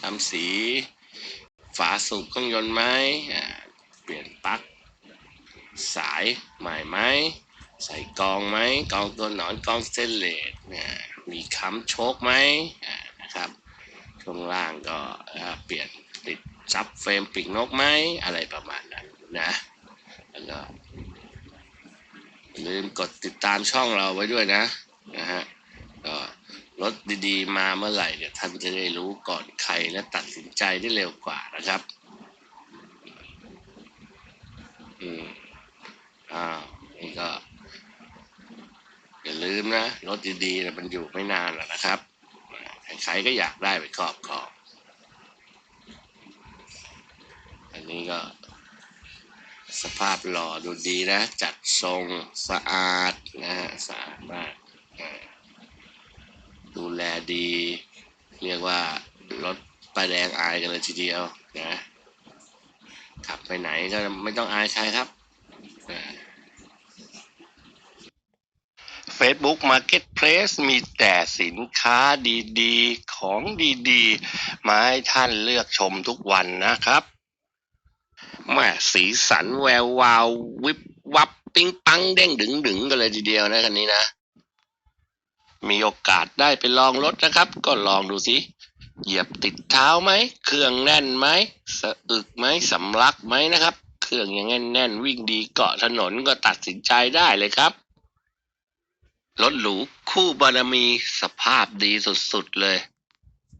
ทำสีฝาสูบเครื่องยนต์ไหมเปลี่ยนปลั๊กสายใหม่ไหมใส่กองไหมกองตัวหนอนกองเสเตนเลสเนี่ยมีค้ำโชคไหมนะครับช่วงล่างก็เปลี่ยนติดซับเฟรมปีกนกไหมอะไรประมาณนั้นนะแล้วก็ลืมกดติดตามช่องเราไว้ด้วยนะนะฮะ รถดีๆ มาเมื่อไหร่เดี๋ยท่านจะได้รู้ก่อนใครและตัดสินใจได้เร็วกว่านะครับ อืมอ้าวนี่ก็ อย่าลืมนะ รถดีๆนะมันอยู่ไม่นานหรอกนะครับใครๆก็อยากได้ไปครอบครองอันนี้ก็ สภาพหล่อดูดีนะ จัดทรงสะอาดนะฮะสะอาดมาก ดี เรียกว่ารถป้ายแดงอายกันเลยทีเดียวนะขับไปไหนก็ไม่ต้องอายใครครับ Facebook Marketplace มีแต่สินค้าดีๆ ของดีๆ มาให้ท่านเลือกชมทุกวันนะครับแม่สีสันแวววาว วิบวับ ปิ๊งปังเด้งดึงดึงกันเลยทีเดียวนะคันนี้นะ มีโอกาสได้ไปลองรถนะครับ ก็ลองดูสิเหยียบติดเท้าไหม เครื่องแน่นไหมสะอึกไหมสำลักไหมนะครับ เครื่องยังแน่นแน่นวิ่งดีเกาะถนนก็ตัดสินใจได้เลยครับ รถหรูคู่บารมีสภาพดีสุดๆเลย